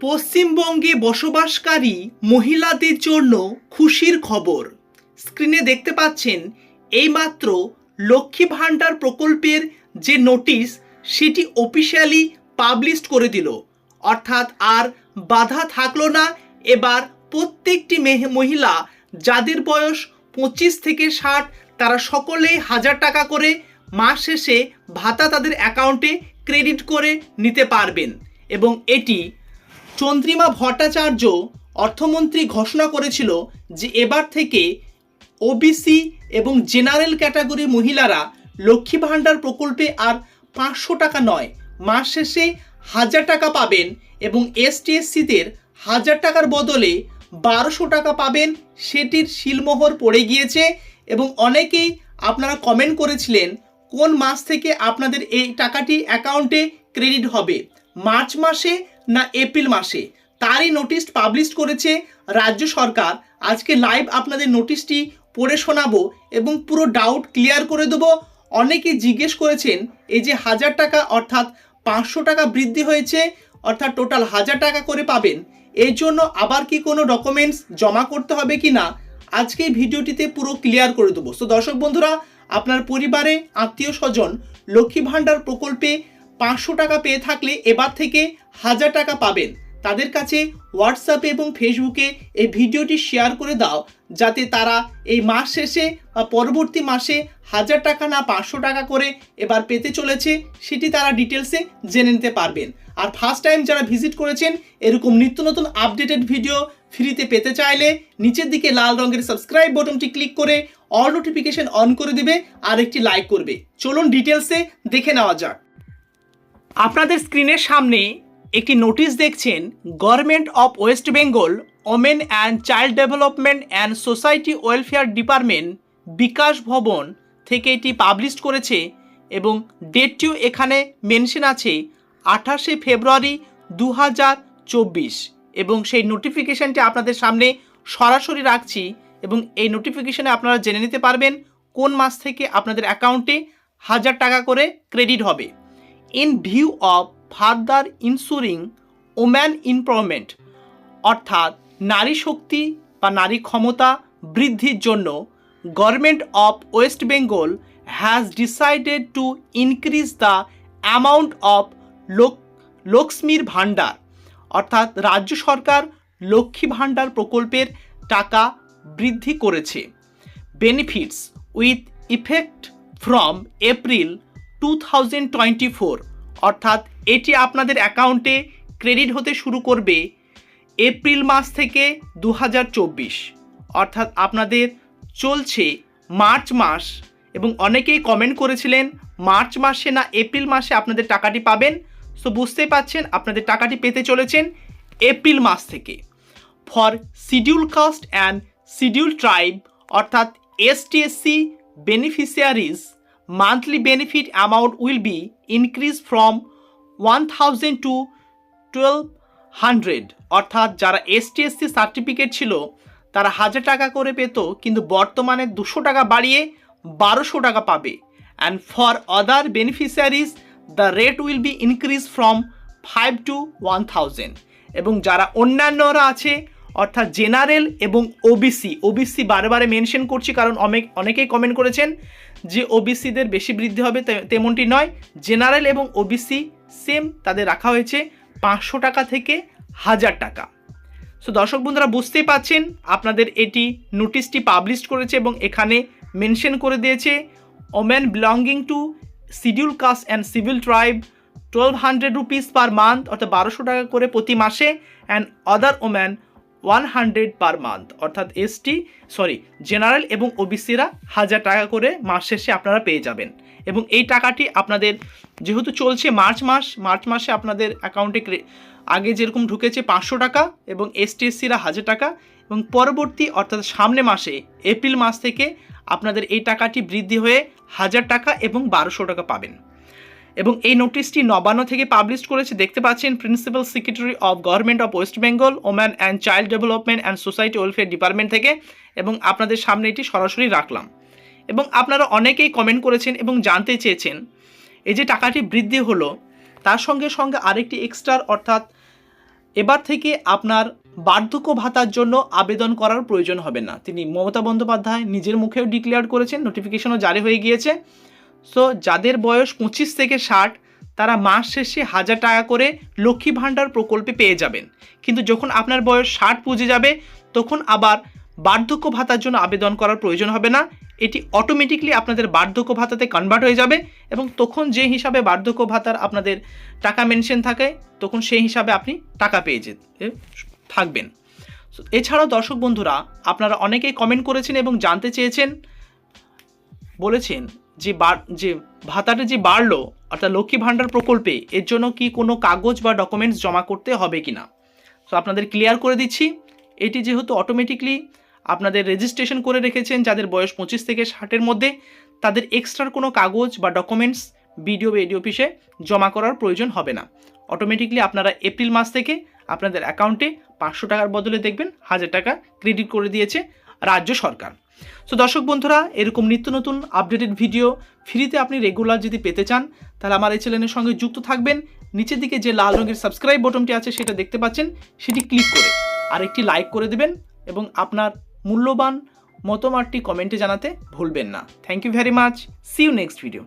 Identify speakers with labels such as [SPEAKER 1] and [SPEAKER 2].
[SPEAKER 1] পশ্চিমবঙ্গে বসবাসকারী মহিলাদের জন্য খুশির খবর। স্ক্রিনে দেখতে পাচ্ছেন, এইমাত্র লক্ষ্মী ভাণ্ডার প্রকল্পের যে নোটিশ, সেটি অফিসিয়ালি পাবলিশ করে দিল। অর্থাৎ আর বাধা থাকল না, এবার প্রত্যেকটি মেহে- মহিলা যাদের বয়স পঁচিশ থেকে ষাট, তারা সকলেই হাজার টাকা করে মাস শেষে ভাতা তাদের অ্যাকাউন্টে ক্রেডিট করে নিতে পারবেন। এবং এটি চন্দ্রিমা ভট্টাচার্য অর্থমন্ত্রী ঘোষণা করেছিল যে এবার থেকে ওবিসি এবং জেনারেল ক্যাটাগরি মহিলারা লক্ষ্মী ভাণ্ডার প্রকল্পে আর পাঁচশো টাকা নয়, মাস শেষে হাজার টাকা পাবেন এবং এসটি এসসিদের হাজার টাকার বদলে বারোশো টাকা পাবেন। সেটির শিলমোহর পড়ে গিয়েছে এবং অনেকেই আপনারা কমেন্ট করেছিলেন কোন মাস থেকে আপনাদের এই টাকাটি অ্যাকাউন্টে ক্রেডিট হবে। মার্চ মাসে না এপ্রিল মাসে। তারই নোটিশ পাবলিশ করেছে রাজ্য সরকার। আজকে লাইভ আপনাদের নোটিশটি পড়ে শোনাবো এবং পুরো ডাউট ক্লিয়ার করে দেবো। অনেকে জিজ্ঞেস করেছেন, এই যে হাজার টাকা অর্থাৎ পাঁচশো টাকা বৃদ্ধি হয়েছে, অর্থাৎ টোটাল হাজার টাকা করে পাবেন, এর জন্য আবার কি কোনো ডকুমেন্টস জমা করতে হবে কি না? আজকে ভিডিওটিতে পুরো ক্লিয়ার করে দেবো। তো দর্শক বন্ধুরা, আপনার পরিবারে, আত্মীয় স্বজন, লক্ষ্মী ভাণ্ডার প্রকল্পে পাঁচশো টাকা পেয়ে থাকলে এবার থেকে হাজার টাকা পাবেন। তাদের কাছে হোয়াটসঅ্যাপে এবং ফেসবুকে এই ভিডিওটি শেয়ার করে দাও, যাতে তারা এই মাস শেষে বা পরবর্তী মাসে হাজার টাকা না পাঁচশো টাকা করে এবার পেতে চলেছে, সেটি তারা ডিটেলসে জেনে নিতে পারবেন। আর ফার্স্ট টাইম যারা ভিজিট করেছেন, এরকম নিত্য নতুন আপডেটেড ভিডিও ফ্রিতে পেতে চাইলে নিচের দিকে লাল রঙের সাবস্ক্রাইব বটনটি ক্লিক করে অল নোটিফিকেশন অন করে দিবে আর একটি লাইক করবে। চলুন ডিটেলসে দেখে নেওয়া যাক। আপনাদের স্ক্রিনের সামনে একটি নোটিশ দেখছেন government of West Bengal women and child development and society welfare department Bikash Bhavan থেকে এটি পাবলিশ করেছে এবং ডেটটিও এখানে মেনশন আছে, আঠাশে ফেব্রুয়ারি দু হাজার চব্বিশ। এবং সেই নোটিফিকেশানটি আপনাদের সামনে সরাসরি রাখছি এবং এই নোটিফিকেশানে আপনারা জেনে নিতে পারবেন কোন মাস থেকে আপনাদের অ্যাকাউন্টে হাজার টাকা করে ক্রেডিট হবে। In view of further ensuring woman improvement অর্থাৎ নারী শক্তি বা নারী ক্ষমতা বৃদ্ধির জন্য government of West Bengal has decided to increase the amount of লোক লক্ষ্মীর ভাণ্ডার অর্থাৎ রাজ্য সরকার লক্ষ্মী ভাণ্ডার প্রকল্পের টাকা বৃদ্ধি করেছে। Benefits with effect from April two thousand twenty four অর্থাৎ এটি আপনাদের অ্যাকাউন্টে ক্রেডিট হতে শুরু করবে এপ্রিল মাস থেকে দু হাজার চব্বিশ। অর্থাৎ আপনাদের চলছে মার্চ মাস এবং অনেকেই কমেন্ট করেছিলেন মার্চ মাসে না এপ্রিল মাসে আপনাদের টাকাটি পাবেন। সো বুঝতেই পাচ্ছেন, আপনাদের টাকাটি পেতে চলেছেন এপ্রিল মাস থেকে। For schedule caste and schedule tribe অর্থাৎ ST SC beneficiaries monthly benefit amount will be increase from one thousand to twelve hundred অর্থাৎ যারা এসটিএসসি সার্টিফিকেট ছিল, তারা হাজার টাকা করে পেত, কিন্তু বর্তমানে দুশো টাকা বাড়িয়ে বারোশো টাকা পাবে। And for other beneficiaries the rate will be increase from five to one thousand এবং যারা অন্যান্যরা আছে অর্থাৎ জেনারেল এবং ওবিসি ওবিসি বারে মেনশন করছি কারণ অনেক অনেকেই কমেন্ট করেছেন যে ওবিসিদের বেশি বৃদ্ধি হবে তেমনটি নয়। জেনারেল এবং ওবিসি সেম তাদের রাখা হয়েছে পাঁচশো টাকা থেকে হাজার টাকা। সো দর্শক বন্ধুরা, বুঝতেই পাচ্ছেন, আপনাদের এটি নোটিশটি পাবলিশ করেছে এবং এখানে মেনশন করে দিয়েছে women belonging to schedule caste and civil tribe twelve hundred rupees per month অর্থাৎ বারোশো টাকা করে প্রতি মাসে and other woman one hundred per month অর্থাৎ এসটি সরি জেনারেল এবং ওবিসিরা হাজার টাকা করে মাস শেষে আপনারা পেয়ে যাবেন। এবং এই টাকাটি আপনাদের যেহেতু চলছে মার্চ মাস, মার্চ মাসে আপনাদের অ্যাকাউন্টে আগে যেরকম ঢুকেছে পাঁচশো টাকা এবং এসটি এসসিরা হাজার টাকা এবং পরবর্তী, অর্থাৎ সামনে মাসে, এপ্রিল মাস থেকে আপনাদের এই টাকাটি বৃদ্ধি হয়ে হাজার টাকা এবং বারোশো টাকা পাবেন। এবং এই নোটিশটি নবান্ন থেকে পাবলিশ করেছে। দেখতে পাচ্ছেন principal secretary of government of West Bengal woman and child development and society welfare department থেকে এবং আপনাদের সামনে এটি সরাসরি রাখলাম। এবং আপনারা অনেকেই কমেন্ট করেছেন এবং জানতে চেয়েছেন, এই যে টাকাটি বৃদ্ধি হলো, তার সঙ্গে সঙ্গে আরেকটি এক্সট্রা অর্থাৎ এবার থেকে আপনার বার্ধক্য ভাতার জন্য আবেদন করার প্রয়োজন হবে না। তিনি মমতা বন্দ্যোপাধ্যায় নিজের মুখেও ডিক্লেয়ার করেছেন নোটিফিকেশনও জারি হয়ে গিয়েছে। সো যাদের বয়স পঁচিশ থেকে ষাট, তারা মাস শেষে হাজার টাকা করে লক্ষ্মী ভাণ্ডার প্রকল্পে পেয়ে যাবেন। কিন্তু যখন আপনার বয়স ষাট পুজে যাবে, তখন আবার বার্ধক্য ভাতার জন্য আবেদন করার প্রয়োজন হবে না। এটি অটোমেটিকলি আপনাদের বার্ধক্য ভাতাতে কনভার্ট হয়ে যাবে এবং তখন যে হিসাবে বার্ধক্য ভাতার আপনাদের টাকা মেনশন থাকে, তখন সেই হিসাবে আপনি টাকা পেয়ে যেতে থাকবেন। এছাড়াও দর্শক বন্ধুরা, আপনারা অনেকেই কমেন্ট করেছেন এবং জানতে চেয়েছেন, বলেছেন যে যে ভাতাটা যে বাড়লো, অর্থাৎ লক্ষ্মী ভাণ্ডার প্রকল্পে, এর জন্য কি কোনো কাগজ বা ডকুমেন্টস জমা করতে হবে কি না তো আপনাদের ক্লিয়ার করে দিচ্ছি। এটি যেহেতু অটোমেটিকলি আপনাদের রেজিস্ট্রেশন করে রেখেছেন যাদের বয়স পঁচিশ থেকে ষাটের মধ্যে, তাদের এক্সট্রার কোনো কাগজ বা ডকুমেন্টস বিডিও বা এডি অফিসে জমা করার প্রয়োজন হবে না। অটোমেটিকলি আপনারা এপ্রিল মাস থেকে আপনাদের অ্যাকাউন্টে পাঁচশো টাকার বদলে দেখবেন, হাজার টাকা ক্রেডিট করে দিয়েছে রাজ্য সরকার। সো দর্শক বন্ধুরা, এরকম নিত্য নতুন আপডেটেড ভিডিও ফ্রিতে আপনি রেগুলার যদি পেতে চান, তাহলে আমার এই চ্যানেলের সঙ্গে যুক্ত থাকবেন। নিচের দিকে যে লাল রঙের সাবস্ক্রাইব বটনটি আছে, সেটা দেখতে পাচ্ছেন, সেটি ক্লিক করে আর একটি লাইক করে দেবেন এবং আপনার মূল্যবান মতামতটি কমেন্টে জানাতে ভুলবেন না। Thank you very much see you next video